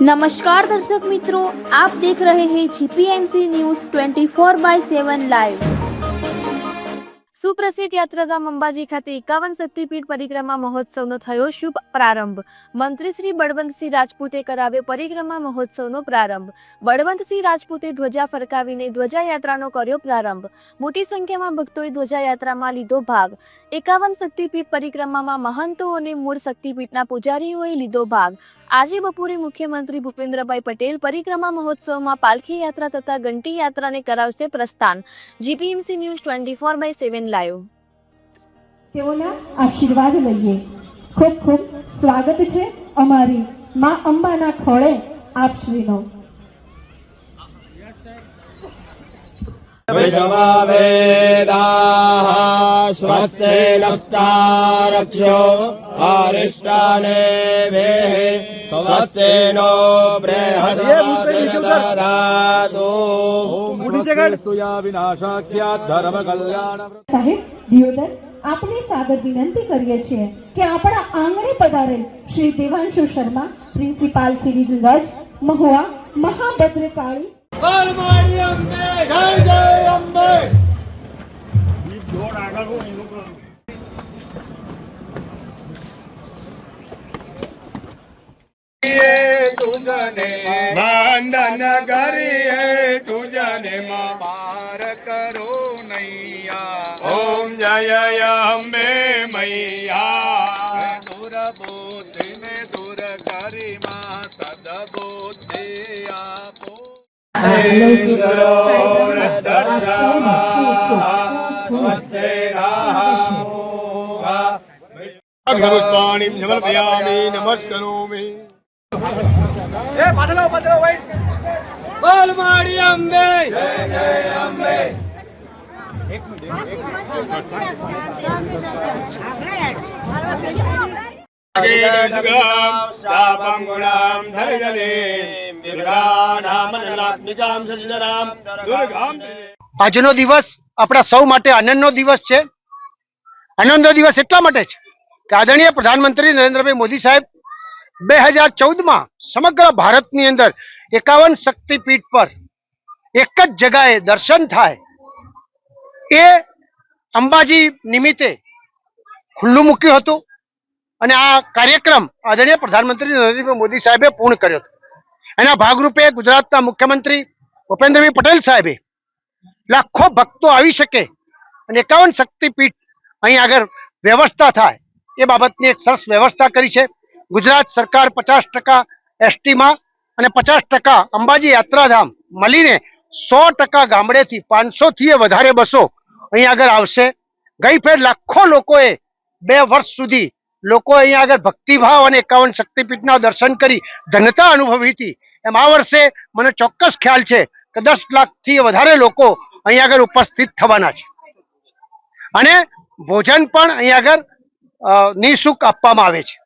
નમસ્કાર દર્શક મિત્રો આપ દેખ રહે હે જીપીએમસી ન્યૂઝ 24 બાય 7 લાઈવ સુપ્રસિદ્ધ યાત્રાધામ અંબાજી ખાતે એકાવન શક્તિપીઠ પરિક્રમા મહોત્સવનો થયો શુભ પ્રારંભ. મંત્રી શ્રી બળવંતસિંહ રાજપૂતે કરાવ્યો પરિક્રમા મહોત્સવનો પ્રારંભ. બળવંતસિંહ રાજપૂતે ધ્વજા ફરકાવીને ધ્વજા યાત્રાનો કર્યો પ્રારંભ. મોટી સંખ્યામાં ભક્તોએ ધ્વજા યાત્રામાં લીધો ભાગ. એકાવન શક્તિપીઠ પરિક્રમામાં મહંતો અને મૂળ શક્તિપીઠના પૂજારીઓએ લીધો ભાગ. આજે બપોરે મુખ્યમંત્રી ભૂપેન્દ્રભાઈ પટેલ પરિક્રમા મહોત્સવમાં પાલખી યાત્રા તથા ઘંટી યાત્રાને કરાવશે પ્રસ્થાન. G P M C news twenty four by seven live. તેઓના આશીર્વાદ લઈએ. ખૂબ ખૂબ સ્વાગત છે અમારી મા અંબાના ખોળે આપ શ્રીનો. વિષમાવેદાઃ સ્વસ્તે નસ્તા રક્ષો. અરિષ્ટાને વે नो बृहस्पतिर्दधातु स्तुया विनाशाख्यात धर्म कल्याण સાહેબ દિયોદર આપને સાદર વિનંતી કરીએ છીએ કે આપણા આંગણે પધારેલ શ્રી દેવાંશુ શર્મા પ્રિન્સિપાલ સિરીજ રજ મહુવા મહાભદ્રકાળી જય જય અંબે તુજને વંદન કરીએ તુજને પાર કરો નૈયા ઓમ જય અંબે મૈયા દુર્બુદ્ધિ ને દુર કરી માં સદબુદ્ધિ આપો પુષ્પાણી સમર્પયામિ નમસ્કરોમિ વિભ્રાનામનલાત્મિકામ સજ્જનામ આજનો દિવસ આપણા સૌ માટે આનંદનો દિવસ છે. આનંદનો દિવસ એટલા માટે છે કે આદરણીય પ્રધાનમંત્રી નરેન્દ્રભાઈ મોદી સાહેબ બે હજાર ચૌદમાં સમગ્ર ભારતની અંદર એકાવન શક્તિપીઠ પર એક જ જગાએ દર્શન થાય એ અંબાજી નિમિત્તે ખુલ્લું મૂક્યું હતું અને આ કાર્યક્રમ આદરણીય પ્રધાનમંત્રી નરેન્દ્ર મોદી સાહેબે પૂર્ણ કર્યો હતો. એના ભાગરૂપે ગુજરાતના મુખ્યમંત્રી ભૂપેન્દ્રભાઈ પટેલ સાહેબે લાખો ભક્તો આવી શકે અને એકાવન શક્તિપીઠ અહીં આગળ વ્યવસ્થા થાય એ બાબતની એક સરસ વ્યવસ્થા કરી છે. ગુજરાત સરકાર પચાસ ટકા એસટીમાં અને પચાસ ટકા અંબાજી યાત્રાધામ મળીને સો ટકા ગામડેથી પાંચસોથી વધારે બસો અહીં આગળ આવશે. ગઈ ફેર લાખો લોકોએ બે વર્ષ સુધી લોકો અહીંયા આગળ ભક્તિભાવ અને એકાવન શક્તિપીઠના દર્શન કરી ધન્યતા અનુભવી હતી. એમ આ વર્ષે મને ચોક્કસ ખ્યાલ છે કે દસ લાખથી વધારે લોકો અહીંયા આગળ ઉપસ્થિત થવાના છે. અને ભોજન પણ અહીંયા આગળ નિઃશુલ્ક આપવામાં આવે છે.